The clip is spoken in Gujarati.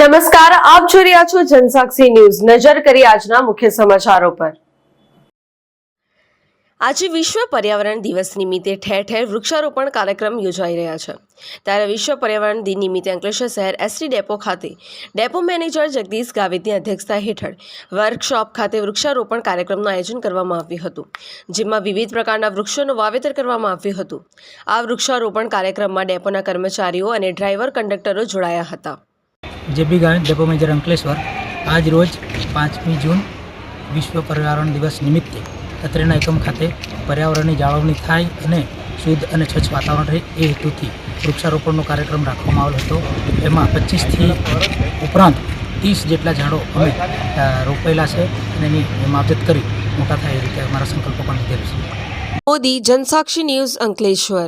નમસ્કાર, આપ જોઈ રહ્યા છો જનસાક્ષી ન્યૂઝ. નજર કરી આજના મુખ્ય સમાચારો પર. આજે વિશ્વ પર્યાવરણ દિવસ નિમિત્તે ઠેર ઠેર વૃક્ષારોપણ કાર્યક્રમ યોજાઈ રહ્યા છે. ત્યારે વિશ્વ પર્યાવરણ દિન નિમિત્તે અંકલેશ્વર શહેર એસટી ડેપો ખાતે ડેપો મેનેજર જગદીશ ગાવિતની અધ્યક્ષતા હેઠળ વર્કશોપ ખાતે વૃક્ષારોપણ કાર્યક્રમનું આયોજન કરવામાં આવ્યું હતું, જેમાં વિવિધ પ્રકારના વૃક્ષોનું વાવેતર કરવામાં આવ્યું હતું. આ વૃક્ષારોપણ કાર્યક્રમમાં ડેપોના કર્મચારીઓ અને ડ્રાઈવર કંડક્ટરો જોડાયા હતા. જેબી ગાંવ ડેપો મેજર અંકલેશ્વર આજ રોજ પાંચમી જૂન વિશ્વ પર્યાવરણ દિવસ નિમિત્તે અત્રેના એકમ ખાતે પર્યાવરણની જાળવણી થાય અને શુદ્ધ અને સ્વચ્છ વાતાવરણ રહે એ હેતુથી વૃક્ષારોપણનો કાર્યક્રમ રાખવામાં આવેલો હતો. એમાં પચીસથી ઉપરાંત ત્રીસ જેટલા ઝાડો અમે રોપેલા છે અને એની માવજત કરી મોટા થાય એ રીતે અમારા સંકલ્પો પણ લીધેલો છે. મોદી જનસાક્ષી ન્યૂઝ અંકલેશ્વર.